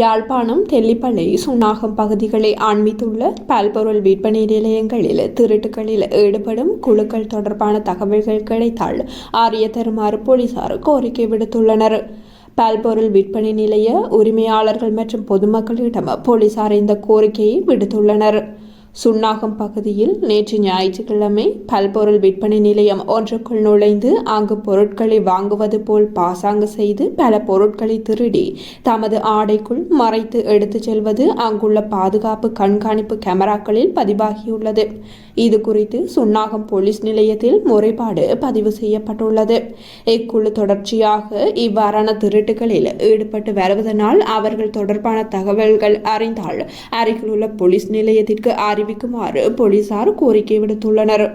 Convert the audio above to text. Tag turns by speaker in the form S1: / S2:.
S1: யாழ்ப்பாணம் தெல்லிப்பளை சுன்னாகம் பகுதிகளை ஆண்மித்துள்ள பல்பொருள் விற்பனை நிலையங்களில் திருட்டுகளில் ஈடுபடும் குழுக்கள் தொடர்பான தகவல்கள் கிடைத்தால் ஆரிய தருமாறு போலீசார் கோரிக்கை விடுத்துள்ளனர். பல்பொருள் விற்பனை நிலைய உரிமையாளர்கள் மற்றும் பொதுமக்களிடம் போலீசார் இந்த கோரிக்கையை விடுத்துள்ளனர். சுன்னாகம் பகுதியில் நேற்று ஞாயிற்றுக்கிழமை பல்பொருள் விற்பனை நிலையம் ஒன்றுக்குள் நுழைந்து அங்கு பொருட்களை வாங்குவது போல் பாசாங்கு செய்து பல பொருட்களை திருடி தமது ஆடைக்குள் மறைத்து எடுத்துச் செல்வது அங்குள்ள பாதுகாப்பு கண்காணிப்பு கேமராக்களில் பதிவாகியுள்ளது. இது குறித்து சுன்னாகம் போலீஸ் நிலையத்தில் முறைப்பாடு பதிவு செய்யப்பட்டுள்ளது. இக்குழு தொடர்ச்சியாக இவ்வாறான திருட்டுகளில் ஈடுபட்டு வருவதனால் அவர்கள் தொடர்பான தகவல்கள் அறிந்தால் அருகிலுள்ள போலீஸ் நிலையத்திற்கு அறிவிக்குமாறு போலீசார் கோரிக்கை விடுத்துள்ளனர்.